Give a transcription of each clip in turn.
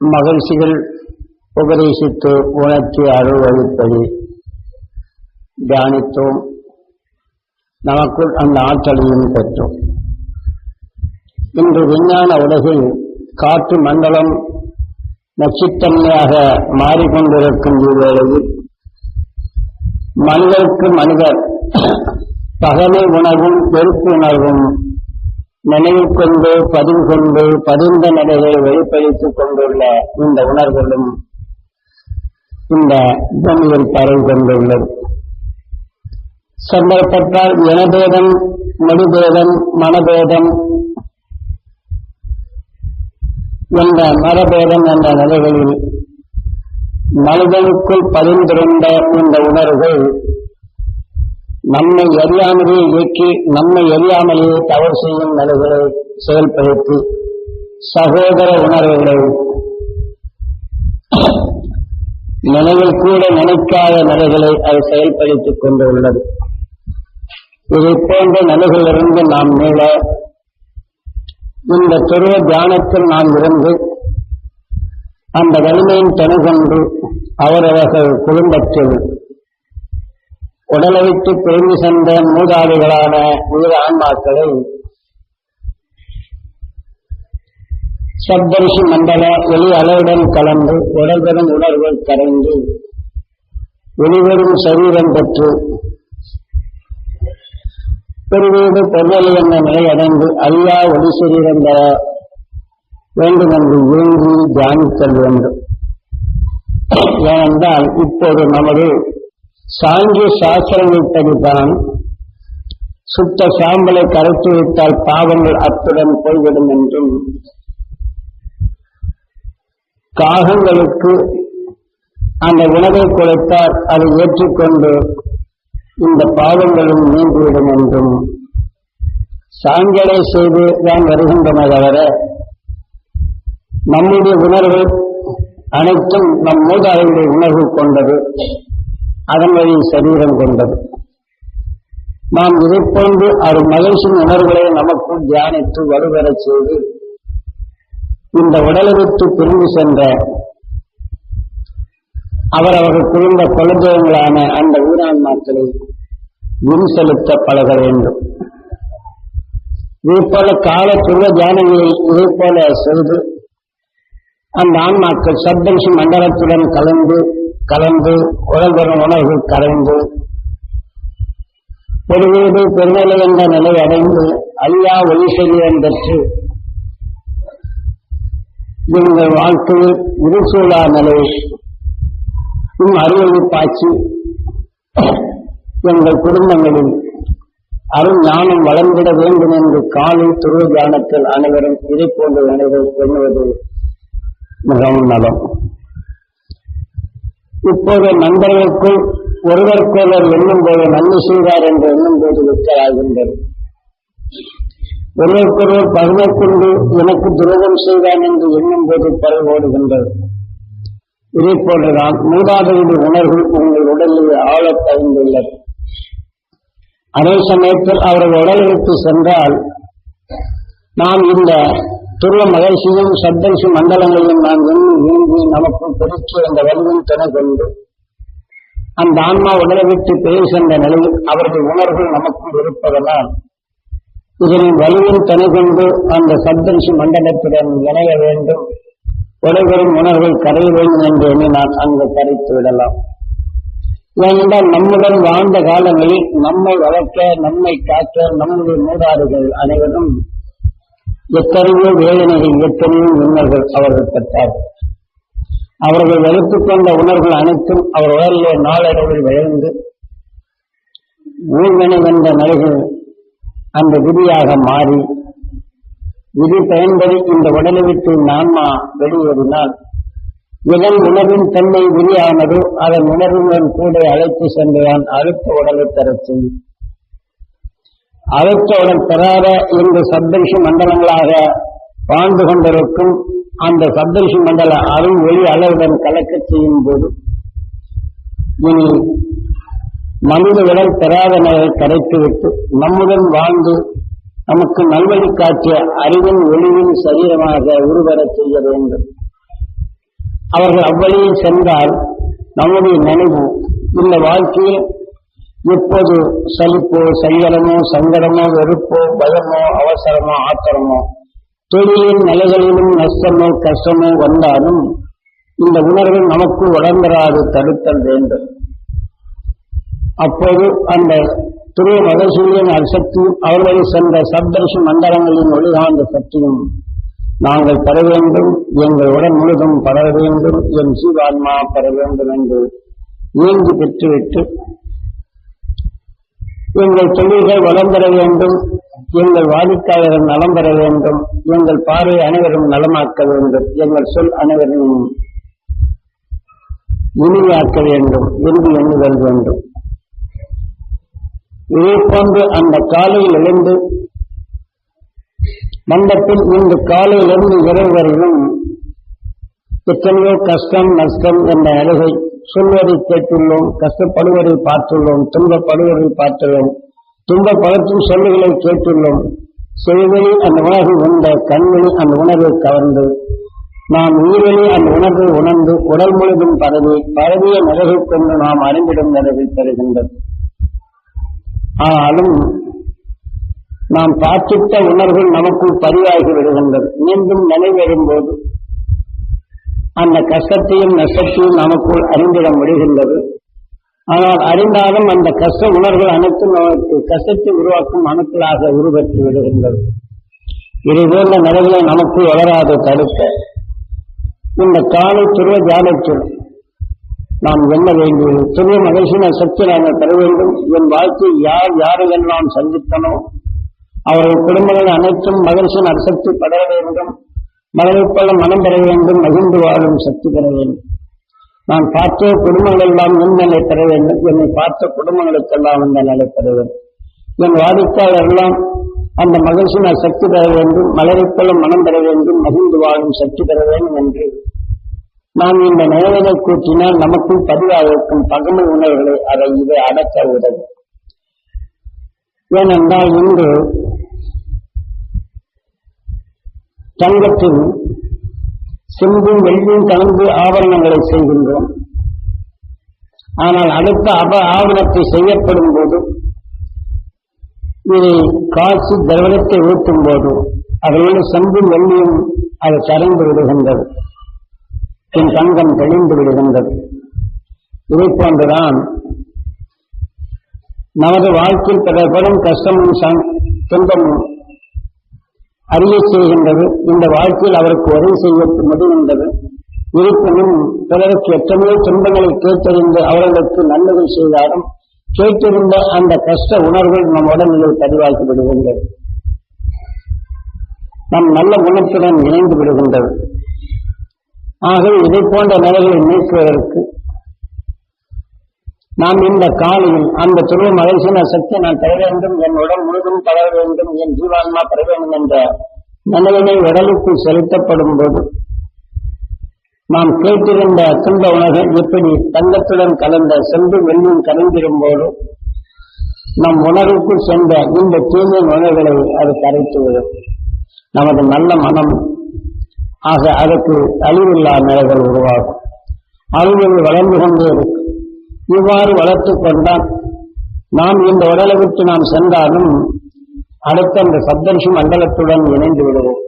மகிழ்ச்சிகள் உபதேசித்து உணர்ச்சி அருள்வழிப்பது தியானித்தோம். நமக்குள் அந்த ஆற்றலையும் பெற்றோம். இன்று விஞ்ஞான உலகில் காற்று மண்டலம் நச்சுத்தன்மையாக மாறிக்கொண்டிருக்கும் இவ்வேளையில் மனிதருக்கு மனிதர் பகமை உணர்வும் வெறுப்பு உணர்வும் நினைவு கொண்டு பதிவு கொண்டு பதிந்த நிலையை வெளிப்படுத்திக் கொண்டுள்ள இந்த உணர்வுகளும் இந்த பூமியில் பரவி கொண்டுள்ளது. சந்தர்ப்பத்தால் இனபேதம் மொழிபேதம் மனபேதம் என்ற மரபேதம் என்ற நிலைகளில் மனிதனுக்குள் பதிந்திருந்த இந்த உணர்வுகள் நம்மை அறியாமலே இயக்கி நம்மை அறியாமலே தவறு செய்யும் நிலைகளை செயல்படுத்தி சகோதர உணர்வுகளை நினைவில் கூட நினைக்காத நிலைகளை அது செயல்படுத்திக் கொண்டுள்ளது. இதை போன்ற நிலைகளிலிருந்து நாம் மீள இந்த துருவ தியானத்தில் நாம் இருந்து அந்த வலிமையின் துணை கொண்டு அவரவர்கள் குடும்பத்தில் உடலை விட்டு பிரிந்து சென்ற மூதாதிகளான உயிர் ஆன்மாக்களை சப்தரிசி மண்டல ஒளி அளவுடன் கலந்து உடல்பெறும் உணர்வுகள் கரைந்து வெளிவரும் சரீரம் பெற்று பெருவீடு பொருளை என்ற நிலை அடைந்து ஐயா ஒளி சரீரம் பெற வேண்டும் என்று ஏங்கி தியானித்தல் வேண்டும். ஏனென்றால் இப்போது நமது சாங்கிய சாஸ்திரங்கள்படிதான் சுத்த சாம்பலை கரைத்து வைத்தால் பாவங்கள் அத்துடன் போய்விடும் என்றும் காகங்களுக்கு அந்த உணவை கொடுத்தால் அதை ஏற்றுக்கொண்டு இந்த பாவங்களும் நீங்கிவிடும் என்றும். சாங்கலை செய்து தான் வருகின்றன தவிர நம்முடைய உணர்வு அனைத்தும் நம் மூதாதையுடைய உணர்வு கொண்டது. அதன் வழி சரீரம் கொண்டது. நாம் இதை போன்று அது மகிழ்ச்சியின் உணர்வுகளை நமக்குள் தியானித்து வலுவரச் செய்து இந்த உடலை விட்டு பிரிந்து சென்ற அவரவர்கள் குடும்ப குலதெய்வங்களான அந்த ஊரான்மாக்களை முன் செலுத்த பழக வேண்டும். இதே கால துருவ தியானங்களில் இதை போல செய்து அந்த ஆன்மாக்கள் சப்தரிசி மண்டலத்துடன் கலந்து கலந்து உடல் பெறும் கரைந்து பெருவீடு பெருநிலை என்ற நிலை அடைந்து அழியா ஒளி சரீரம் பெற்று எங்கள் வாழ்க்கையில் இருசூழா நிலை அருளை பாய்ச்சி எங்கள் குடும்பங்களில் அருள் ஞானம் வளர்ந்திட வேண்டும் என்று காலை துருவ தியானத்தில் அனைவரும் இதை போன்ற நிலைகள் எண்ணுவது மிகவும் நலம். இப்போது நண்பர்களுக்குள் ஒருவருக்கொருவர் எண்ணும் போது நன்மை செய்தார் என்று எண்ணும் போது விற்கலாகின்றது ஒருவருக்கொருவர் பகிர்ந்து கொண்டு எனக்கு துரோகம் செய்தான் என்று எண்ணும் போது பரவ ஓடுகின்றது. இதே போன்றுதான் மூதாதையுடைய உணர்வு உங்கள் உடலில் ஆழ பயந்துள்ளது. அதே சமயத்தில் அவர்கள் உடலுக்கு சென்றால் நாம் இந்த துருவ மகிழ்ச்சியும் சப்தரிசி மண்டலங்களையும் நாம் எண்ணி விரும்பி நமக்கு பெருக்கிய அந்த வலியும் துணை கொண்டு அந்த ஆன்மா உடலை விட்டு பிரிவு சென்ற நிலையில் அவர்கள் உணர்வு நமக்கும் இருப்பதனால் இதனின் வலிவும் துணை கொண்டு அந்த சப்தரிசி மண்டலத்துடன் இணைய வேண்டும். உடைபெறும் உணர்வை கரைய வேண்டும் என்று எண்ணி நான் அங்கு கரைத்து விடலாம். ஏனென்றால் நம்முடன் வாழ்ந்த காலங்களில் நம்மை வளர்க்க நம்மை காக்க நம்முடைய மூதாடுகள் அனைவரும் எத்தனையோ வேதனைகள் எத்தனையோ உணர்கள் அவர்கள் பெற்றார்கள் அவர்கள் வலுத்துக் கொண்ட உணர்வுகள் அனைத்தும் அவர் உடலிலே நாளடைவில் விளைந்து ஊழ்வினை என்ற நிலைகள் அந்த விதியாக மாறி விதி பயன்படி இந்த உடலை விட்டு நான்மா வெளியேறினால் எதன் உணர்வின் தன்மை விதியானதோ அதன் உணர்வுடன் கூட அழைத்து சென்றுதான் அடுத்த உடலை தரச் செய்யும். அடுத்த பெறாத இந்த சப்தரிஷி மண்டலங்களாக வாழ்ந்து கொண்டிருக்கும் அந்த சப்தரிஷி மண்டல அருள் ஒளி அளவுடன் கலக்கச் செய்யும் போது இனி மனித உடல் பெறாத நிலையை கரைத்துவிட்டு நம்முடன் வாழ்ந்து நமக்கு நல்வழி காட்டிய அறிவின் ஒளிவின் சரீரமாக உருவரச் செய்ய வேண்டும். அவர்கள் அவ்வழியில் சென்றால் நம்முடைய நினைவு இந்த வாழ்க்கையில் எப்போது சலிப்போ சங்கடமோ சங்கடமோ வெறுப்போ பயமோ அவசரமோ ஆத்திரமோ. தொழிலின் நிலைகளிலும் நஷ்டமோ கஷ்டமோ வந்தாலும் இந்த உணர்வு நமக்கு வளர்ந்தராது தடுத்தல் வேண்டும். அப்போது அந்த துருவ மகசூரியன் சக்தியும் அவர்களை சென்ற சப்தர்ஷி மண்டலங்களின் ஒளிகாந்த சக்தியும் நாங்கள் பெற வேண்டும் எங்கள் உடல் முழுதும் பரவ வேண்டும் என் சீவான்மா பெற வேண்டும் என்று நீங்கி பெற்றுவிட்டு எங்கள் தொழில்கள் வளம் பெற வேண்டும். எங்கள் வாடிக்கையாளர்கள் நலம் பெற வேண்டும். எங்கள் பார்வை அனைவரும் நலமாக்க வேண்டும். எங்கள் சொல் அனைவரும் இனிமையாக்க வேண்டும். என்று எண்ணுதல் வேண்டும். இதே போன்று அந்த காலையில் எழுந்து மண்டத்தில் இந்த காலையிலிருந்து இரவு வரையிலும் எத்தனையோ கஷ்டம் நஷ்டம் என்ற அழகை சொல்வதை கேட்டுள்ளோம் கஷ்டப்படுவதை பார்த்துள்ளோம் துன்பப்படுவதை பார்த்துள்ளோம் துன்பப்படுத்தும் சொல்லுகளை கேட்டுள்ளோம். செவிகளில் அந்த உணர்வு உண்ட கண்களில் அந்த உணர்வை கவர்ந்து நாம் உயிரிலே அந்த உணர்வை உணர்ந்து உடல் முழுதும் பரவி பரவிய நிலையை கொண்டு நாம் அறிந்திடும் நிலையை பெறுகின்றது. ஆனாலும் நாம் பார்த்திட்ட உணர்வு நமக்குள் பதிவாகி விடுகின்றது. மீண்டும் நினைவெறும் போது அந்த கஷ்டத்தையும் நஷ்டத்தையும் நமக்குள் அறிந்திட முடிகின்றது. ஆனால் அறிந்தாலும் அந்த கஷ்ட உணர்வுகள் அனைத்தும் நமக்கு கஷ்டத்தை உருவாக்கும் அணுக்களாக உருவெற்றி விடுகின்றது. இது போன்ற நிலைகளை நமக்கு வளராது தடுக்க. இந்த காலை துருவ தியானத்தில் நாம் எண்ண வேண்டியது துருவ மகிழ்ச்சின சக்தி நாங்கள் பெற வேண்டும். என் வாழ்க்கையில் யார் யாரையெல்லாம் சந்தித்தனோ அவர்கள் குடும்பங்கள் அனைத்தும் மகிழ்ச்சியின் அசக்தி படர வேண்டும். மனதைப்போல மனம் பெற வேண்டும் மகிழ்ந்து வாழும் சக்தி பெற வேண்டும். நான் பார்த்த குடும்பங்கள் எல்லாம் நிலை பெற வேண்டும். என்னை பார்த்த குடும்பங்களுக்கெல்லாம் அந்த நிலை பெற வேண்டும். என் வாடிக்கையாளர் எல்லாம் அந்த மகிழ்ச்சியின் சக்தி பெற வேண்டும் மலரைப்போல மனம் பெற வேண்டும் மகிழ்ந்து வாழும் சக்தி பெற வேண்டும் என்று. நாம் இந்த நிலைகளை கூட்டினால் நமக்குள் பதிவாக இருக்கும் பகமை உணர்வுகளை அதை இதை அடக்க உதவும். ஏனென்றால் இன்று தங்கத்தில் செம்பும் வெள்ளியும் கலந்து ஆபரணங்களை செய்கின்றோம். ஆனால் அடுத்த அப ஆவணத்தை செய்யப்படும் போது இதை காசு திரவத்தை ஊட்டும் போது அதனோடு செம்பும் வெள்ளியும் அது கரைந்து விடுகின்றது. என் தங்கம் தெளிந்து விடுகின்றது. இதை போன்றுதான் நமது வாழ்க்கையில் பிறப்படும் கஷ்டமும் சங்- துன்பமும் அறிய செய்கின்றது. இந்த வாழ்க்கையில் அவருக்கு உதவி செய்ய முடிகின்றது இருப்பினும் பிறருக்கு எத்தனையோ துன்பங்களை கேட்டறிந்து அவர்களுக்கு நல்லது செய்தாலும் கேட்டிருந்த அந்த கஷ்ட உணர்வுகள் நம் உடலில் பதிவாக்கி விடுகின்றது நம் நல்ல குணத்துடன் இணைந்து விடுகின்றது. ஆகவே இதை போன்ற நிலைகளை நீக்குவதற்கு நாம் இந்த காலையில் அந்த துருவ மகிழ்ச்சின சக்தி நான் பெற வேண்டும் என் உடல் முழுதும் பரவ வேண்டும் என் ஜீவான்மா பெற வேண்டும் என்ற நினைவினை உடலுக்கு செலுத்தப்படும் போது நாம் கேட்டிருந்த துன்ப உணர்வு எப்படி தங்கத்துடன் கலந்த செம்பு வெள்ளும் கலந்திடும் போது நம் உணர்வுக்கு சென்ற இந்த தூய்மை உணர்வுகளை அது கரைத்துவிடும் நமது நல்ல மனம் ஆக அதற்கு அழிவில்லா நிலைகள் உருவாகும். அழிவுகள் வளர்ந்து கொண்டே இருக்கும் இவ்வாறு வளர்த்துக் கொண்டால் நாம் இந்த உடலை விட்டு நாம் சென்றாலும் அடுத்த அந்த சப்தர்ஷி மண்டலத்துடன் இணைந்து விடுவோம்.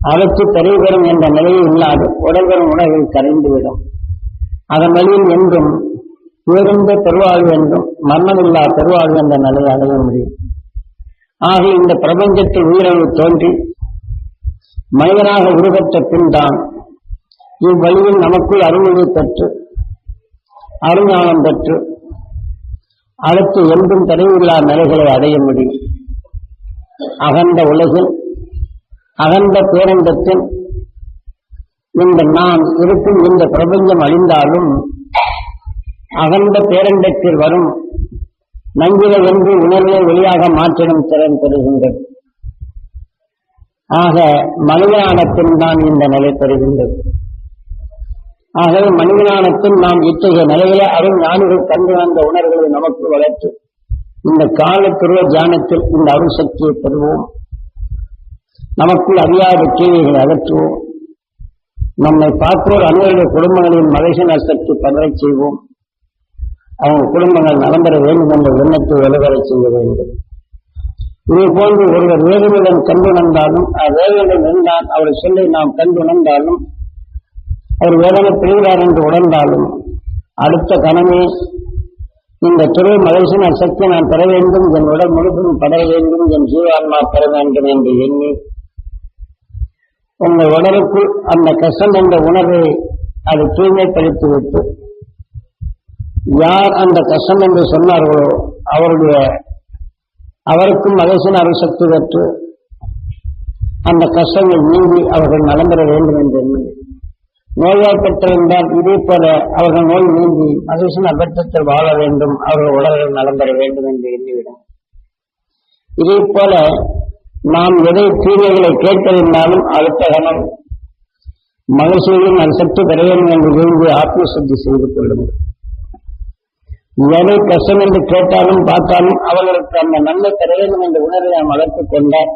அடுத்து பெறும் என்ற நிலையில் இல்லாது உடல்வரும் உணவில் கரைந்துவிடும் அதன் வழியில் என்றும் உயர்ந்த பெருவாழ்வு என்றும் மரணமில்லா பெருவாழ்வு என்ற நிலையை அடைய முடியும். ஆக இந்த பிரபஞ்சத்தில் உயிரணு தோன்றி மனிதனாக உருவற்ற பின்தான் இவ்வழியில் நமக்குள் அருள்மொழி பெற்று அருஞானம் பெற்று அடுத்து என்றும் தடையில்லா நிலைகளை அடைய முடியும். அகந்த உலகில் அகந்த பேரண்டத்தில் இந்த நான் இருக்கும் இந்த பிரபஞ்சம் அழிந்தாலும் அகந்த பேரண்டத்தில் வரும் நங்கில என்று உணர்வை வெளியாக மாற்றிடும் திறன் பெறுகின்றது. ஆக மனிதனானத்தின் தான் இந்த நிலை பெறுகின்றது. ஆகவே மனிதனானத்தில் நாம் இத்தகைய நிலையில அருள் ஞானிகள் கண்டு வந்த உணர்வுகளை நமக்கு வளர்த்து இந்த கால தியானத்தில் இந்த அருள் சக்தியை பெறுவோம். நமக்குள் அறியாத கேள்விகளை அகற்றுவோம். நம்மை பார்ப்போர் அனைவருடைய குடும்பங்களின் மகிழ்ச்சி நஷ்டத்தை பதறச் செய்வோம். அவங்க குடும்பங்கள் நடந்தர வேண்டும் என்ற எண்ணத்தை வலுவரச் செய்ய வேண்டும். இதே போன்று ஒருவர் வேதனையுடன் கண்டுணர்ந்தாலும் வேதனையுடன் இருந்தால் அவர் சொல்லை நாம் கண்டுணர்ந்தாலும் அவர் வேதனை பிரிகிறார் என்று உணர்ந்தாலும் அடுத்த கணமே இந்த துறை மகிழ்ச்சி நான் சக்தி நான் பெற வேண்டும் என் உடல் முழுவதும் படர வேண்டும் என் ஜீவான்மா பெற வேண்டும் என்று எண்ணி உங்கள் உடலுக்குள் அந்த கஷ்டம் என்ற உணர்வை அது தூய்மைப்படுத்தி விட்டு யார் அந்த கஷ்டம் என்று சொன்னார்களோ அவருடைய அவருக்கும் மகேசன் அருசக்தி பெற்று அந்த கஷ்டங்கள் நீங்கி அவர்கள் நலம் பெற வேண்டும் என்று எண்ணி. நோயாய்ப்பட்டிருந்தால் இதே போல அவர்கள் நோய் நீங்கி மகிழ்ச்சியின் அபத்தத்தில் வாழ வேண்டும் அவர்கள் உடல்கள் நலம் பெற வேண்டும் என்று எண்ணிவிடும். இதே போல நாம் எதை தீமைகளை கேட்டிருந்தாலும் அடுத்த கணம் மகிழ்ச்சியும் நான் சற்று பெற வேண்டும் என்று விரும்பி ஆத்ம சுத்தி செய்து கொள்ளுங்கள். எதை கஷ்டம் என்று கேட்டாலும் பார்த்தாலும் அவர்களுக்கு அந்த நன்மை பெற வேண்டும் என்ற உணர்வை நாம் வளர்த்துக் கொண்டால்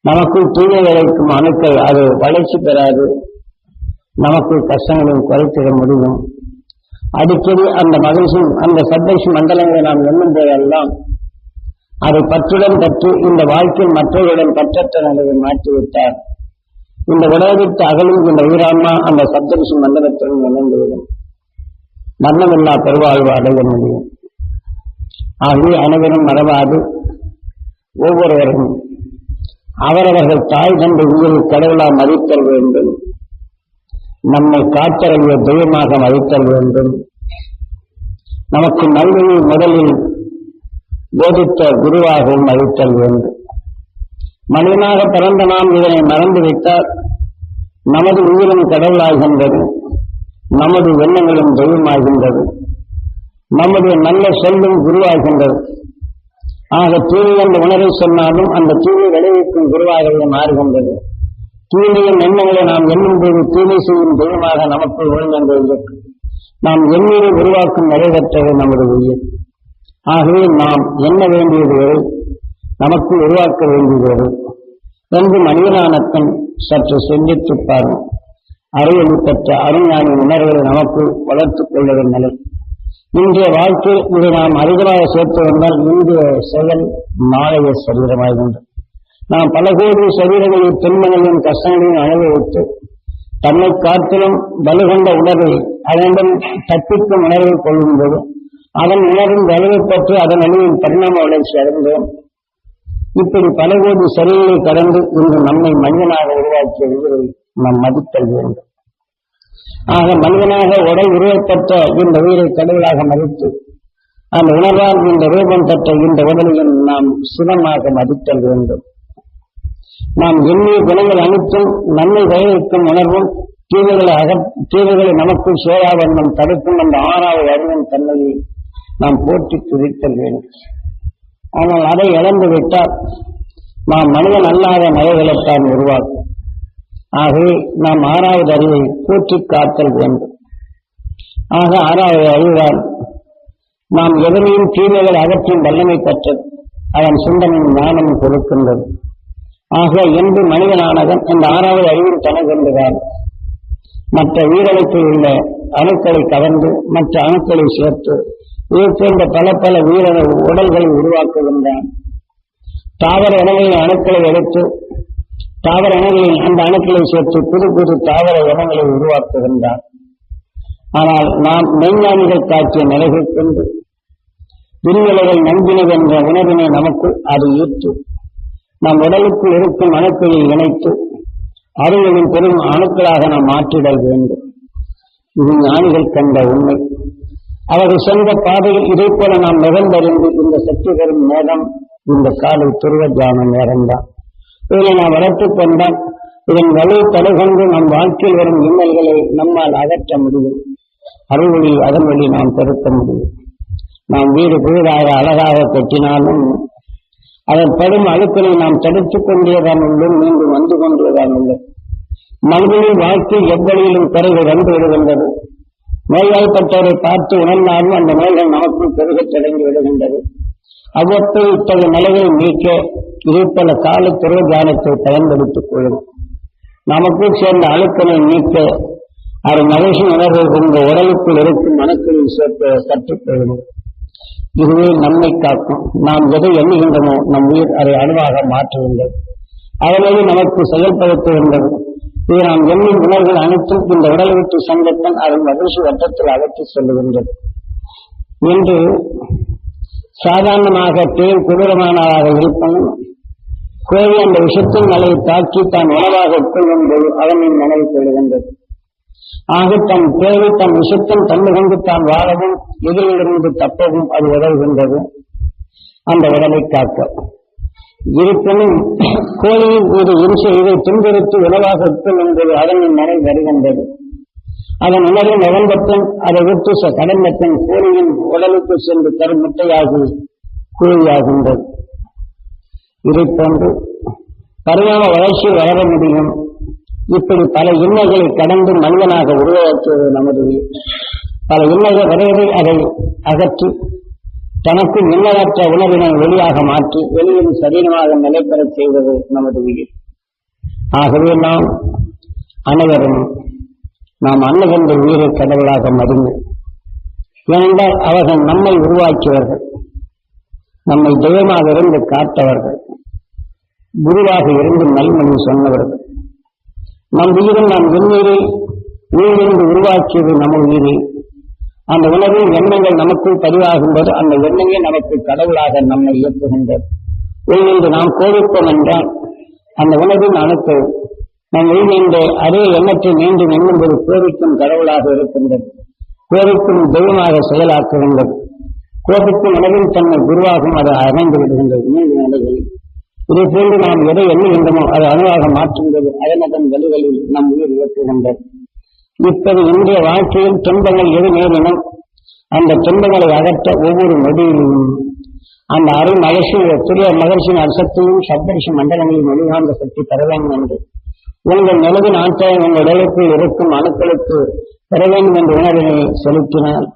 நமக்குள் தூய்மை விளைக்கும் அணுக்கள் அது வளர்ச்சி பெறாது. நமக்கு கஷ்டங்களையும் குறைத்திட முடியும். அடிக்கடி அந்த மகிழ்ச்சி அந்த சந்தோஷ மண்டலங்களை நாம் எண்ணும் போதெல்லாம் அதை பற்றுடன் கற்று இந்த வாழ்க்கையில் மற்றவர்களுடன் பற்றற்ற நிலையை மாற்றிவிட்டார். இந்த உலகத்தை அகலும் இந்த உயிரான்மா அந்த சப்தரிஷி மண்டலத்துடன் இணைந்துவிடும் மரணமில்லா பெருவாழ்வு அடைய முடியும். ஆகவே அனைவரும் மறவாது. ஒவ்வொருவரும் அவரவர்கள் தாய் தந்தை உயிரில் கடவுளா மதித்தல் வேண்டும். நம்மை காத்தறிய தெய்வமாக மதித்தல் வேண்டும். நமக்கு நல்வழி முதலில் போதித்த குருவாகவும் மதித்தல் வேண்டும். மனிதனாக பிறந்த நாம் இதனை மறந்துவிட்டால் நமது உயிரும் கடவுளாகின்றது. நமது எண்ணங்களும் தெய்வமாகின்றது. நமது நல்ல செல்லும் குருவாகின்றது. ஆக தூய்மை என்ற உணர்வை சொன்னாலும் அந்த தூய்மை விளைவிக்கும் குருவாகவே மாறுகின்றது. தூய எண்ணங்களை நாம் எண்ணும்போது தூய்மை செய்யும் தெய்வமாக நமக்கு ஒழுங்கென்ற இயக்கம் நாம் எண்ணீரை உருவாக்கும் நிறைவேற்றது நமது உயிர். ஆகவே நாம் எண்ண வேண்டியது நமக்கு உருவாக்க வேண்டியது என்று மனிதனானத்தன் சற்று சிந்தித்து பாருங்கள் அறிவொளி பெற்ற அருஞானி உணர்வுகளை நமக்கு வளர்த்துக் கொள்வதன் நிலை இன்றைய வாழ்க்கை இதை நாம் அறிதலாக சேர்த்து வந்தால் இன்றைய செயல் நாளைய சரீரமாகின்றது நாம் பல கோடி சரீரங்களின் துன்பங்களையும் கஷ்டங்களையும் அனுபவித்து தன்னை காத்திலும் வலுகொண்ட உணர்வை அதனிடம் தப்பிக்கும் உணர்வை கொள்ளும்போது அதன் உணர்வின் வலுவை பெற்று அதன் அணியின் பரிணாம வளர்ச்சி அடைந்தோம். இப்படி பல கோடி சரீரங்களை கடந்து இன்று நம்மை மனிதனாக உருவாக்கிய உயிரை நாம் மதித்தல் வேண்டும். ஆக மனிதனாக உடல் உருவப்பட்ட இந்த உயிரை கடவுளாக மதித்து அந்த உணர்வால் இந்த ரூபம் பெற்ற இந்த உடலையும் நாம் சிவமாக மதித்தல் வேண்டும். நாம் எண்ணிய குணங்கள் அனைத்தும் நன்மை விளைவிக்கும் உணர்வும் தீமைகளை அக தீமைகளை நமக்குள் சேராவண்ணம் தடுக்கும் அந்த ஆறாவது அறிவின் தன்மையை நாம் போற்றி துதித்தல் வேண்டும். ஆனால் அதை இழந்து விட்டால் நாம் மனிதன் அல்லாத நிலைகளைத்தான் உருவாக்கும் ஆகவே நாம் ஆறாவது அறிவை போற்றி காத்தல் வேண்டும். ஆக ஆறாவது அறிவுதான் நாம் எதனையும் தீமைகள் அகற்றும் வல்லமை பெற்றது. அதன் சிந்தனையும் ஞானம் கொடுக்கின்றது. ஆக என்று மனிதனானவன் இந்த ஆறாவது அறிவில் தனக்கொண்டுதான் மற்ற உயிரிழப்பில் உள்ள அணுக்களை கவர்ந்து மற்ற அணுக்களை சேர்த்து இது போன்ற பல பல உயிரின உடல்களை உருவாக்குகின்றான். தாவர இனங்களின் அணுக்களை எடுத்து தாவர இனங்களில் அந்த அணுக்களை சேர்த்து புது புது தாவர இனங்களை உருவாக்குகின்றான் ஆனால் நாம் மெய்ஞானிகள் காட்டிய நிலைகள் கொண்டு விண்வெளிகள் நம்பினது என்ற உணர்வினை நமக்குள் அது ஈர்த்து நம் உடலுக்குள் இருக்கும் அணுக்களை இணைத்து அறிவின் பெரும் அணுக்களாக நாம் மாற்றிடல் வேண்டும். இது ஞானிகள் கண்ட உண்மை. அவர்கள் சொந்த பாதையில் இதை போல நாம் நிகழ்ந்தறிந்து இந்த சக்தி பெறும் நேரம் இந்த காலை துருவ தியான நேரம்தான். இதனை நாம் வளர்த்துக் கொண்டால் இதன் வலு தடுகொண்டு நம் வாழ்க்கையில் வரும் இன்னல்களை நம்மால் அகற்ற முடியும். அறுவழி அதன் வழி நாம் பெருக்க முடியும். நாம் வீடு புதிதாக அழகாக கட்டினாலும் அதன் படும் அழுக்களை நாம் தடுத்துக் கொண்டேதான் உள்ளோம். மீண்டும் வந்து கொண்டேதான் உள்ளோம். மனிதனின் வாழ்க்கை எவ்வழியிலும் குறைகள் வந்து விடுகின்றது. நோய்வாய்ப்பட்டவரை பார்த்து உணர்ந்தாலும் அந்த நோய்கள் நமக்கும் பெருகத் தொடங்கி விடுகின்றது. அவ்வப்போ இத்தகைய நிலையை நீக்க பல கால துறை தியானத்தை பயன்படுத்திக் கொள்ளும். நமக்குள் சேர்ந்த அழுக்கனை நீக்க அது மகிழ்ச்சி உணர்வு கொண்ட உடலுக்குள் இருக்கும் மனக்களில் சேர்க்க கற்றுக்கொள்ளும் இதுவே நம்மை காக்கும். நாம் எதை எண்ணுகின்றனோ நம் உயிர் அதை அணுவாக மாற்றுகின்றது. அதனது நமக்கு செயல்படுத்துகின்றது இது நாம் எண்ணும் உணர்வுகள் அனைத்தும் இந்த உடல் விட்டு சங்கத்தன் அதன் மகிழ்ச்சி வட்டத்தில் அகற்றி செல்லுகின்றது. என்று சாதாரணமாக பேர் குதிரமானதாக இருப்பனும் கோழி அந்த விஷத்தின் நிலையை தாக்கி தான் உணவாக உட்கொள்ளும் போது அவனின் நினைவு கொள்கின்றது ஆக தன் தேவை தன் விஷத்தின் தன்மை தான் வாழவும் எதிரிலிருந்து தப்பவும் அது உதவுகின்றது. அந்த உடலை காக்க. இருப்பினும் கோழியின் ஒரு இன்சை இதை துன்புறுத்தி உணவாக இருக்கும் என்பது அதனின் நினைவு வருகின்றது. அதன் உணர்வு நிரம்பத்தின் அதை விட்டு ச- கடந்தத்தின் கோழியின் உடலுக்கு சென்று தரும் முட்டையாகி கோழியாகின்றது இதை போன்று பரிணாம வளர்ச்சி வளர முடியும். இப்படி பல இன்னல்களை கடந்து மனிதனாக உருவாக்குவது நமது உயிர். பல இன்னல்கள் வரைவதை அதை அகற்றி தனக்கு இன்னலற்ற உணர்வினை வெளியாக மாற்றி வெளியில் சரீரமாக நிலைபெறச் செய்வது நமது உயிர் ஆகவே நாம் அனைவரும் நாம் அன்னுகின்ற உயிரை கடவுளாக மருந்து ஏனென்றால் அவர்கள் நம்மை உருவாக்கியவர்கள் நம்மை தெய்வமாக இருந்து காத்தவர்கள் குருவாக இருந்து நல்மணி சொன்னவர்கள் நம் உயிரும் நம் விண்ணுயிரை உயிரிலிருந்து உருவாக்கியது நம்ம உயிரை. அந்த உணர்வின் எண்ணங்கள் நமக்குள் பதிவாகும்போது அந்த எண்ணமே நமக்கு கடவுளாக நம்மை இயக்குகின்றது. உயிரிழந்து நாம் கோவிப்போம் என்றால் அந்த உணர்வின் அனைத்து நம் உயிரின்ற அதே எண்ணத்தை மீண்டும் எண்ணும்போது கோவிக்கும் கடவுளாக இருக்கின்றது. கோவிக்கும் தெய்வமாக செயலாக்குகின்றது. கோபிக்கும் உணவின் தன்மை குருவாகும் அது அமைந்து விடுகின்றது. மூன்று நிலைகளில். இதை போன்று நாம் எதை எண்ணுகின்றனோ அது அணுவாக மாற்றுகிறது அதனதன் வலுகளில் நம் உயிர் இயக்குகின்றது. இப்போது இன்றைய வாழ்க்கையில் துன்பங்கள் எது நேரினும் அந்த துன்பங்களை அகற்ற ஒவ்வொரு நொடியிலும் அந்த அருள் மகிழ்ச்சி துரிய மகிழ்ச்சியின் அரசத்தையும் சப்தரிஷி மண்டலங்களின் ஒளிகாந்த சக்தி பெற வேண்டும் என்று. உங்கள் நிலவின் ஆற்றலை உங்கள் உடலுக்குள் இருக்கும் அணுக்களுக்கு பெற வேண்டும் என்ற உணர்வினை செலுத்தினால்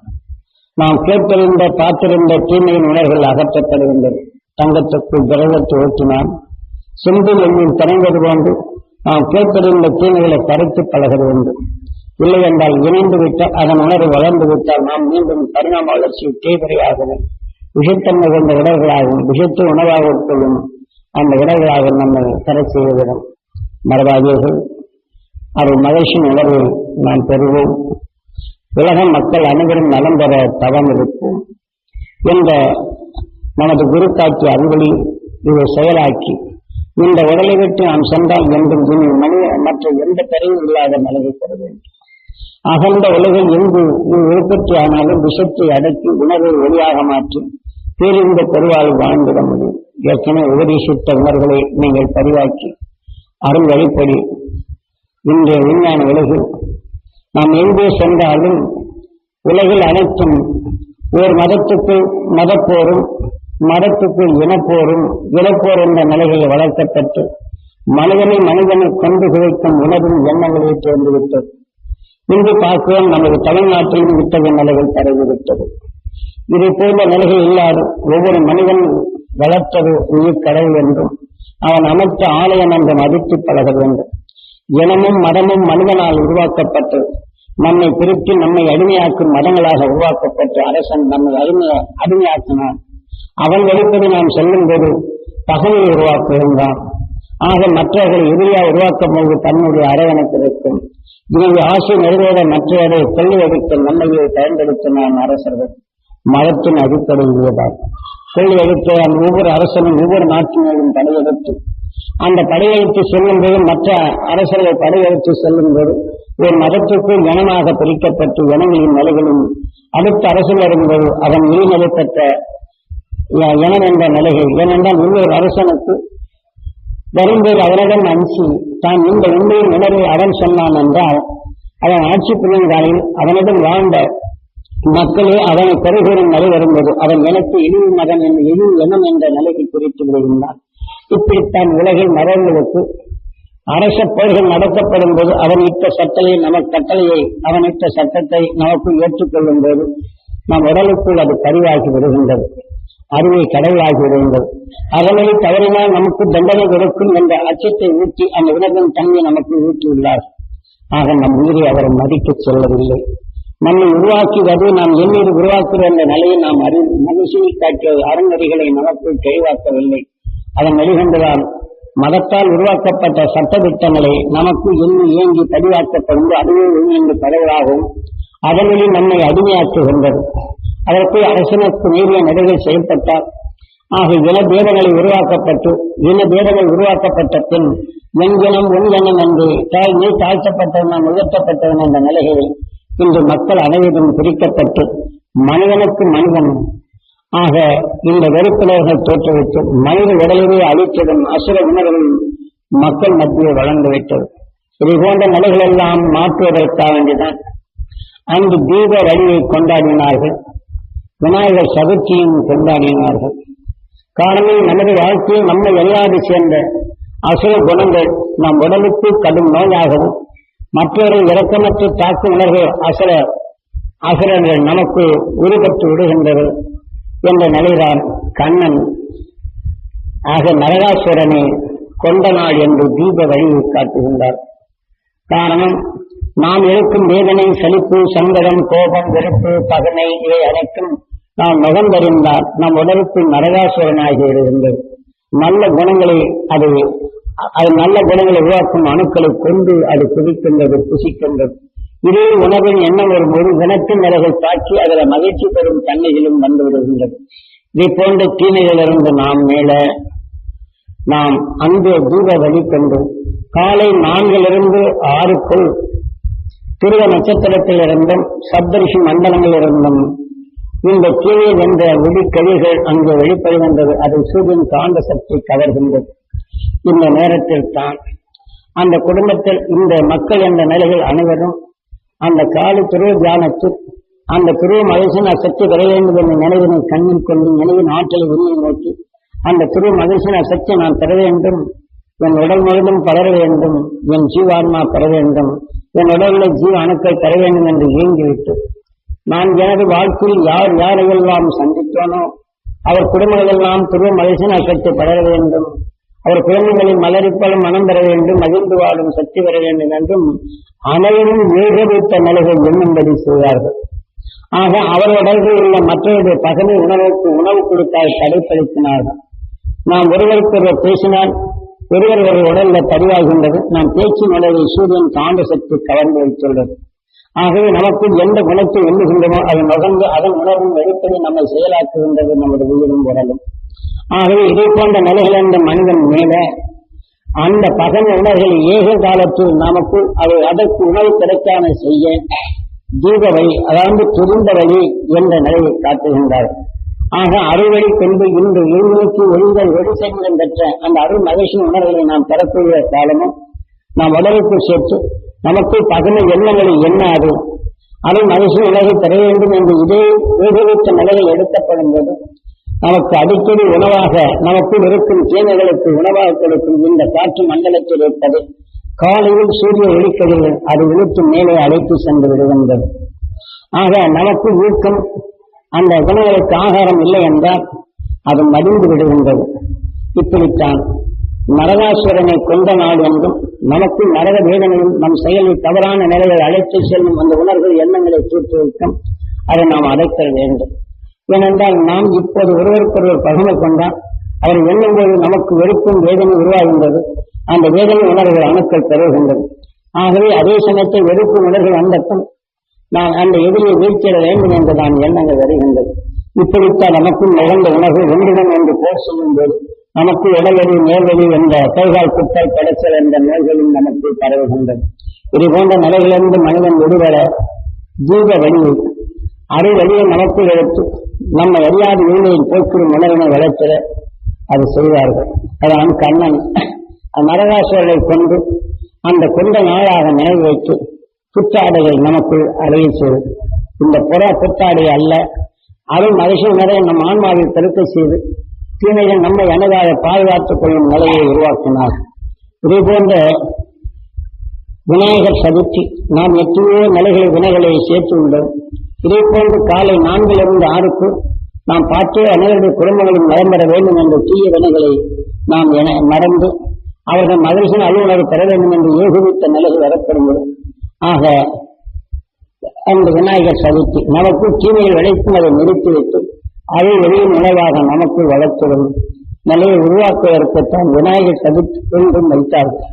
நாம் கேட்டிருந்த பார்த்திருந்த தீமையின் உணர்வுகள் அகற்றப்படுகின்றது தங்கத்துக்குள் திரவத்தை ஓட்டினான். செம்பில் எண்ணில் திறந்தது போன்று நாம் கேட்பதில் தீமைகளை கரைத்து பழக வேண்டும் இல்லை என்றால் இணைந்து விட்டால் அதன் உணர்வு வளர்ந்து விட்டால் நாம் மீண்டும் பரிணாம வளர்ச்சி தேவரையாகவும் விஷத்தன்மை கொண்ட இடர்களாகவும் விஷத்து உணவாக உட்கொள்ளும் அந்த இடர்களாக நம்மை கரை செய்வதிடம் மரபாதியர்கள் அது மகிழ்ச்சியின் உணர்வு நாம் பெறுவோம். உலக மக்கள் அனைவரும் நலம் பெற தவம் இருப்போம் என்ற நமது குரு காட்சி அறிவொளி இதை செயலாக்கி இந்த உடலை விட்டு நாம் சென்றால் என்றும் இனி மனித மற்ற எந்த கரையும் இல்லாத நிலையை பெற வேண்டும். அகண்ட உலகில் எங்கு இது உற்பத்தி ஆனாலும் விஷத்தை அடக்கி உணவை ஒளியாக மாற்றி பேரிந்த பெருவாள் வாழ்ந்திட முடியும். ஏற்கனவே உபதேசித்த உணர்களை நீங்கள் பதிவாக்கி அருள் வழிப்படி இன்றைய விஞ்ஞான உலகில் நாம் எங்கே சென்றாலும் உலகில் அனைத்தும் ஒரு மதத்துக்கு மதப்போரும் மதத்துக்குள் இனப்போரும் இனப்போர் என்ற நிலைகள் வளர்க்கப்பட்டு மனிதனை மனிதனை கொண்டு குவைக்கும் உணர்வும் எண்ணங்களே தோன்றிவிட்டது. இன்று பார்க்கிறோம் நமது தமிழ்நாட்டிலும் இத்தகைய நிலைகள் பரவிவிட்டது. இதை போன்ற நிலைகள் இல்லாது ஒவ்வொரு மனிதன் வளர்த்தது உயிர் கடவுள் என்றும் அவன் அமைத்த ஆலயம் என்றும் மதித்து பழக வேண்டும். இனமும் மதமும் மனிதனால் உருவாக்கப்பட்டு நம்மை பிரித்து நம்மை அடிமையாக்கும் மதங்களாக உருவாக்கப்பட்டு அரசன் நம்மை அடிமையா அடிமையாக்கினான். அவன் வெளிப்படி நாம் செல்லும் போது பகையை உருவாக்குகின்றான். ஆக மற்றவர்களை எதிரியா உருவாக்கும் போது தன்னுடைய அரவணைப்பு இருக்கும் இவங்க ஆசை நிறைவேற மற்றவரை கொள்ளையடிக்க நம்மையை பயன்படுத்தினான் அரசர்கள் மதத்தின் அடிப்படையிலேதான். கொள்ளையடிக்க அந்த ஒவ்வொரு அரசனும் ஒவ்வொரு நாட்டினரும் படையெடுத்து அந்த படையெடுத்து செல்லும் போது மற்ற அரசர்கள் படையெடுத்து செல்லும் போது ஒரு மதத்துக்குள் இனமாக பிரிக்கப்பட்டு இனங்களின் நிலைகளும் அடுத்த அரசு வரும்போது அதன் உள்நிலை பெற்ற இ- இனம் என்ற நிலைகள் ஏனென்றால் இன்னொரு அரசனுக்கு வரும்போது அவனிடம் அனுப்பி தான் இந்த உண்மையின் உணர்வை அவன் சொன்னான் என்றால் அவன் ஆட்சி புரியும் காலையில் அவனிடம் வாழ்ந்த மக்களே அவனை குறைகூறும் நிலை வரும்போது அவன் எனக்கு இழிவு மகன் என் இழிவு எண்ணம் என்ற நிலையை குறித்து விடுகின்றான். இப்படித்தான் உலகில் மதங்களுக்கு அரச போர்கள் நடத்தப்படும் போது அவன் இட்ட சட்டத்தை நமக்கு கட்டளையை அவன் இட்ட சட்டத்தை நமக்கு ஏற்றுக்கொள்ளும் போது நம் உடலுக்குள் அது பதிவாகி விடுகின்றது. அருமை கடவுளாகி விடுங்கள் அதனை தவறினால் நமக்கு தண்டனை கொடுக்கும் என்ற அச்சத்தை ஊட்டி அந்த உலகம் தன்மை நமக்கு ஊட்டியுள்ளார். ஆக நம் உயிரை அவர் மதிக்க செல்லவில்லை. நம்மை உருவாக்குவது நாம் எண்ணீர் உருவாக்குகிற என்ற நிலையை நாம் அறி மகிழ்ச்சியை காட்டிய அறநெறிகளை நமக்கு கைவாக்கவில்லை அதன் வெளிகொண்டுதான் மதத்தால் உருவாக்கப்பட்ட சட்ட திட்டங்களை நமக்கு எண்ணி இயங்கி பதிவாக்கப்படும் அதுவே என்று கடவுளாகவும் அதனில் நம்மை அடிமையாக்குகின்றது. அதற்கு அரசனுக்கு மீறிய நிலைகள் செயல்பட்டார். ஆக இன பேதங்களை உருவாக்கப்பட்டு இன பேதங்கள் உருவாக்கப்பட்ட பின் எங்கினம் உன்ஜனம் என்று தாய் நீ தாழ்த்தப்பட்டவன் உயர்த்தப்பட்டவன் என்ற நிலைகளில் இன்று மக்கள் அனைவரும் பிரிக்கப்பட்டு மனிதனுக்கு மனிதன். ஆக இந்த வெறுப்புலர்கள் தோற்றுவித்து மனித உடலையே அழித்ததும் அசுர உணர்வும் மக்கள் மத்தியை வளர்ந்துவிட்டது இது போன்ற நிலைகளெல்லாம் மாற்றுவதற்காக வேண்டிதான். அங்கு தீப வழியை கொண்டாடினார்கள். விநாயகர் சதுர்த்தியும் கொண்டாடினார்கள். காரணம் நமது வாழ்க்கையில் நம்மை எல்லாது சேர்ந்த அசுர குணங்கள் நம் உடலுக்கு கடும் நோயாகவும் மற்றொரு இரக்கமற்ற தாக்கு உணர்வு அசுர அசுரர்கள் நமக்கு உருப்பட்டு விடுகின்றது என்ற நிலைதான் கண்ணன். ஆக நரகாசுரனை கொண்ட நாள் என்று தீப வழியை காட்டுகின்றார். காரணம் நாம் இருக்கும் வேதனை சலிப்பு சங்கடம் கோபம் வெறுப்பு பகனை இவை அனைத்தும் நாம் நுகர்ந்தறிந்தால் நம் உடலுக்கு நரகாசுரனாகி விடுகின்றது நல்ல குணங்களை அது அது நல்ல குணங்களை உருவாக்கும் அணுக்களை கொண்டு அது குதிக்கின்றது புசிக்கின்றது. இதே உணவின் எண்ணம் வரும்போது குணத்தின் நிலைகள் தாக்கி அதில் மகிழ்ச்சி பெறும் தன்மைகளும் வந்து விடுகின்றது. இதை போன்ற தீமைகளிலிருந்து நாம் மேல நாம் அந்த தூர வழி கொண்டு காலை நான்கிலிருந்து ஆறுக்குள் துருவ நட்சத்திரத்திலிருந்தும் சப்தரிஷி மண்டலங்களிலிருந்தும் இந்த கீழே என்ற விழிக்கழிகள் அங்கு வெளிப்படுகின்றது அதை சூரியன் காந்த சக்தி கவர்கின்றது. இந்த நேரத்தில் தான் அந்த குடும்பத்தில் இந்த மக்கள் என்ற நிலைகள் அனைவரும் அந்த காலி துருவ தியானத்தில் அந்த துருவ மகிழ்ச்சியின் சக்தி பெற வேண்டும் என்ற நினைவினை கண்ணில் கொண்டு நினைவின் ஆற்றலை வெளியே நோக்கி அந்த துருவ மகிழ்ச்சியின் சக்தி நான் பெற வேண்டும் என் உடல் முழுவதும் பலர வேண்டும் என் ஜீவான்மா பெற வேண்டும் என் உடல்ல ஜீவ அணுக்கள் தர வேண்டும் என்று இயங்கிவிட்டு நான் எனது வாழ்க்கையில் யார் யாரையெல்லாம் சந்தித்தோனோ அவர் குடும்பங்களெல்லாம் துருவ மகிழ்ச்சியின் சக்தி படர வேண்டும் அவர் குழந்தைகளின் மலரிப்பலும் மனம் பெற வேண்டும் மகிழ்ந்து வாழும் சக்தி பெற வேண்டும் என்றும் அனைவரும் ஏகபூத்த நிலைகள் எண்ணும்படி செய்வார்கள் ஆக அவர்களுடைய உள்ள மற்றவருடைய பகமை உணவுக்கு உணவு கொடுத்தால் தடைப்படுத்தினார்கள். நாம் ஒருவருக்கு ஒருவர் பேசினால் ஒருவர் உடல்ல பதிவாகின்றது. நாம் பேச்சு நிலையை சூரியன் காந்த சக்தி கவர்ந்து வைத்துள்ளது. ஆகவே நமக்கு எந்த குணத்தை எண்ணுகின்றமோ அதை நுகர்ந்து அதன் உணர்வும் வெளிப்படி நம்மை செயலாக்குகின்றது நமது உயிரும் உடலும். ஆகவே இதை போன்ற நிலைகள் அந்த மனிதன் மேல அந்த பகன் உணர்வுகள் ஏக காலத்தில் நமக்கு அவை அதற்கு உணவு கிடைக்காமல் செய்ய தீப வழி அதாவது துரிந்த வழி என்ற நிலையை காட்டுகின்றார் ஆக அறுவழி கொண்டு இன்று இருநூற்றி ஒளிகள் ஒளி பெற்ற அந்த அருள் மகிழ்ச்சி உணர்வுகளை நாம் பெறக்கூடிய காலமும் நாம் உடலுக்கு சேர்த்து நமக்கு பகன எண்ணங்களை எண்ணாது. அருள் மகிழ்ச்சி உணர்வை பெற வேண்டும் என்று இதே ஏகோபித்த நிலையில் எடுக்கப்படும் போது நமக்கு அடிக்கடி உணவாக நமக்குள் இருக்கும் தீமைகளுக்கு உணவாக கொடுக்கும் இந்த காற்று மண்டலத்தில் இருப்பது காலையில் சூரிய ஒளிக்கதிர்கள் அது இழுத்து மேலே அழைத்து சென்று விடுகின்றது. ஆக நமக்கு ஊக்கம் அந்த குணங்களுக்கு ஆகாரம் இல்லை என்றால் அது மடிந்து விடுகின்றது. இப்படித்தான் நரகாசுரனை கொண்ட நாடு என்றும் நமக்கு நரக வேதனையும் நம் செயலில் தவறான நிலையை அழைத்து செல்லும் அந்த உணர்வு எண்ணங்களை தூற்றுவிக்கும் அதை நாம் அடைத்தல் வேண்டும். ஏனென்றால் நாம் இப்போது ஒருவருக்கொருவர் பகிர்ந்து கொண்டால் அவர் எண்ணும்போது நமக்கு வெறுப்பும் வேதனை உருவாகின்றது. அந்த வேதனை உணர்வுகள் அணுக்கள் பெறுகின்றது. ஆகவே அதே சமயத்தில் வெறுப்பு உணர்வுகள் அந்தட்டும் நான் அந்த எதிரியை வீழ்த்திட வேண்டும் என்று நான் எண்ணங்கள் வருகின்றது. இப்படித்தான் நமக்கும் நிகழ்ந்த உணர்வு ஒன்றுடன் என்று போர் செய்யும் போது நமக்கு இடைவெளி மேல்வெளி என்ற கைகால் குத்தல் படைச்சல் என்ற நோய்களும் நமக்கு பரவுகின்றது இது போன்ற நிலையிலிருந்து மனிதன் விடுபட ஜீவ வழியை அரை வழியை நமக்கு எடுத்து நம்ம அறியாத ஊழியில் போக்கிடும் உணர்வினை வளர்த்திட அது செய்வார்கள். அதான் கண்ணன். நரகாசுரரை கொண்டு அந்த கொண்ட நாளாக நினைவு வைத்து புத்தாடைகள் நமக்குள் அடைய செய்து. இந்த புற புத்தாடை அல்ல. அருள் மகிழ்ச்சி நிறைய நம் ஆன்மாவில் பெருக்க செய்து தீமைகள் நம்மை எனதாக பாதுகாத்துக் கொள்ளும் நிலையை உருவாக்கினார். இதே போன்ற விநாயகர் சதுர்த்தி நாம் எத்தனையோ நிலைகளை வினைகளை சேர்த்து உள்ளோம். இதே போன்று காலை நான்கிலிருந்து ஆறுக்கு நாம் பார்த்து அனைவருடைய குடும்பங்களும் நலம் பெற வேண்டும் என்ற தீய வினைகளை நாம் என மறந்து அவர்கள் மகிழ்ச்சியின் அலுவலர் பெற வேண்டும் என்று ஏகுவித்த நிலைகள் வரப்படுகிறது. ஆக அந்த விநாயகர் சதுர்த்தி நமக்கு தீமையை விளைக்கும் அதை நிறுத்தி வைத்து அதை வெளியின் நினைவாக நமக்கு வளர்த்துடும் நிலையை உருவாக்குவதற்குத்தான் விநாயகர் சதுர்த்தி என்றும் வைத்தார்கள்.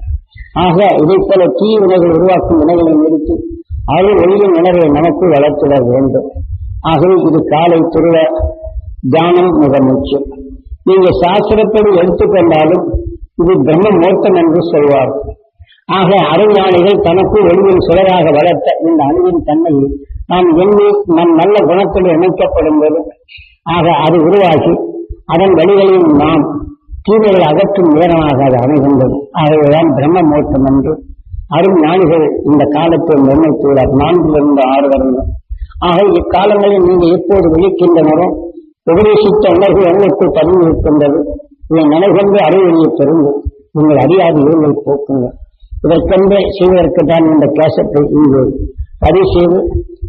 ஆக இதை போல தீ வினைகள் உருவாக்கும் வினைகளை நிறுத்தி அதை வெளியின் நினைவை நமக்கு வளர்த்திட வேண்டும். ஆகவே இது காலை துருவ தியானம் மிக முக்கியம். நீங்க சாஸ்திரப்படி எடுத்துக்கொண்டாலும் இது பிரம்ம மூர்த்தம் என்று சொல்வார்கள். ஆக அறிஞானிகள் தனக்கு வெளியில் சுடராக வளர்த்த இந்த அணுவின் தன்மையை நாம் எண்ணி நம் நல்ல குணத்தில் இணைக்கப்படும் போது ஆக அது உருவாகி அதன் வழிகளில் நாம் தீமைகளை அகற்றும் நேரமாக அது அமைகின்றது. ஆகவேதான் பிரம்ம மூர்த்தம் என்று அரும் ஞானிகள் இந்த காலத்தில் நிர்ணயித்துள்ளார். நான்கிலிருந்து ஆறு வருடம். ஆக இக்காலங்களில் நீங்க எப்போது விழிக்கின்றனரோ உபதேசித்த உணர்வு எண்ணத்தில் பதிவு இருக்கின்றது இதை நினைகொண்டு அறிவெளியை பெறுங்க நீங்கள் அறியாத இருளை போக்குங்கள். இதற்கென்று செய்வதற்கு தான் இந்த கேசத்தை இங்கு பதிவு செய்து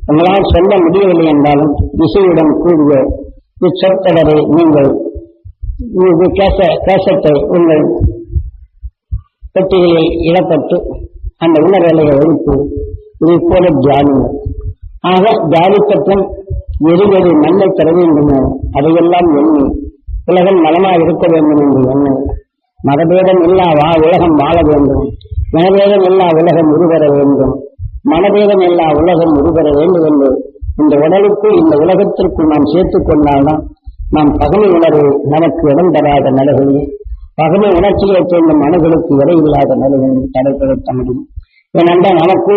உங்களால் சொல்ல முடியவில்லை என்றாலும் இசையுடன் கூடிய இச்சொற்றடரை நீங்கள் இது கேச கேசத்தை உங்கள் பெட்டிகளில் இடப்பட்டு அந்த உணர்வலையை ஒழித்து இது போல தியானிங்கள் ஆக தியானித்தப்பின் எது எது நன்மை தர வேண்டுமோ அதையெல்லாம் எண்ணி உலகம் நலமாக இருக்க வேண்டும் என்று எண்ண மதபேதம் இல்லா வா உலகம் வாழ வேண்டும் மனபேதம் எல்லா உலகம் உருவர வேண்டும். மனபேதம் இல்லா உலகம் உருவர வேண்டும் என்று இந்த உடலுக்கு இந்த உலகத்திற்குள் நாம் சேர்த்துக் கொண்டால்தான் நாம் பகமை உணர்வு நமக்கு இடம் தராத நிலைகளில் பகமை உணர்ச்சியை சேர்ந்த மனங்களுக்கு இடையில்லாத நிலைகளில் தடைப்படுத்த முடியும். ஏனென்றால் நமக்கு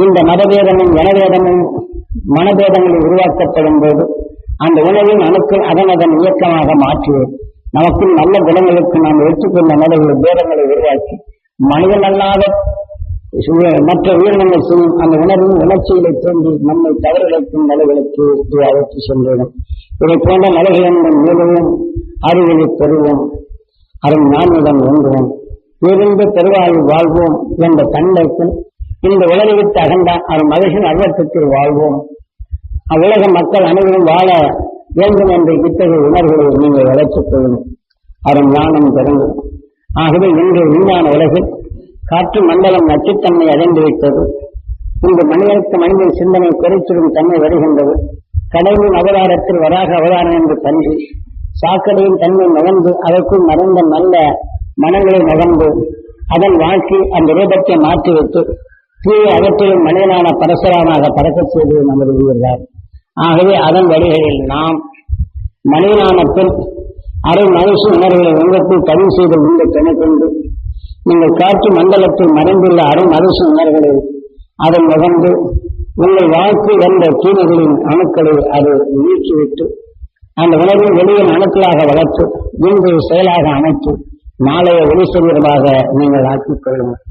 இந்த மதபேதமும் இனவேதமும் மனபேதங்களில் உருவாக்கப்படும் போது அந்த உணவின் அணுக்கள் அதன் அதன் இயக்கமாக மாற்றுவோம் நமக்கும் நல்ல குணங்களுக்கு நாம் எடுத்துக்கொண்ட நிலைகளில் பேதங்களை உருவாக்கி மனிதன் அல்லாத மற்ற உயிரினங்களுக்கும் அந்த உணர்வின் உணர்ச்சிகளை தோன்றி நம்மை தவறிழைக்கும் நிலைகளுக்கு அழைத்து சென்றோம் இதை போன்ற நிலைகளின் மேலும் அறிவியலை பெறுவோம். அரும் ஞானிடம் ஒன்றுவோம் இருந்து பெருவாழ்வு வாழ்வோம் என்ற தன்மைக்கும் இந்த உலகை விட்டு அகண்ட அரும் மகிழ்ச்சியின் அர்வத்திற்கு வாழ்வோம். அவ்வுலக மக்கள் அனைவரும் வாழ வேண்டும் என்ற இத்தகைய உணர்வுகளை நீங்கள் வளர்ச்சிக் கொள்ளும். அரும் ஞானம் பெறுங்கள். ஆகவே இன்று விஞ்ஞான உலகில் காற்று மண்டலம் நச்சுத்தன்மை அடைந்து விட்டது இந்த மனிதனுக்கு மனிதன் சிந்தனை குறைச்சிடும் தன்மை வருகின்றது. கடவுளின் அவதாரத்தில் வராக அவதாரம் என்று தன்றி சாக்கடையின் தன்மை நுகர்ந்து அதற்குள் மறைந்த நல்ல மனங்களை நுகர்ந்து அதன் வாழ்க்கை அந்த ரூபத்தை மாற்றிவிட்டு தீய அகற்றிலும் மனிதனான பரசுராமாக பறக்க செய்து நமது உயிர்தான் ஆகவே அதன் வழிகளில் நாம் மனிதனான பின் அரை மனுஷ உணர்வுகளை உங்களுக்குள் பதிவு செய்த இந்த கொண்டு நீங்கள் காற்று மண்டலத்தில் மறைந்துள்ள அரை மனுஷ உணர்வுகளை அதை நுகர்ந்து உங்கள் வாழ்க்கை வந்த தீமைகளின் அணுக்களை அது நீக்கிவிட்டு அந்த உணர்வை வெளியின் அணுக்களாக வளர்த்து இன்று செயலாக அமைத்து நாளைய ஒளி நீங்கள் ஆக்கிக் கொள்ளுங்கள்.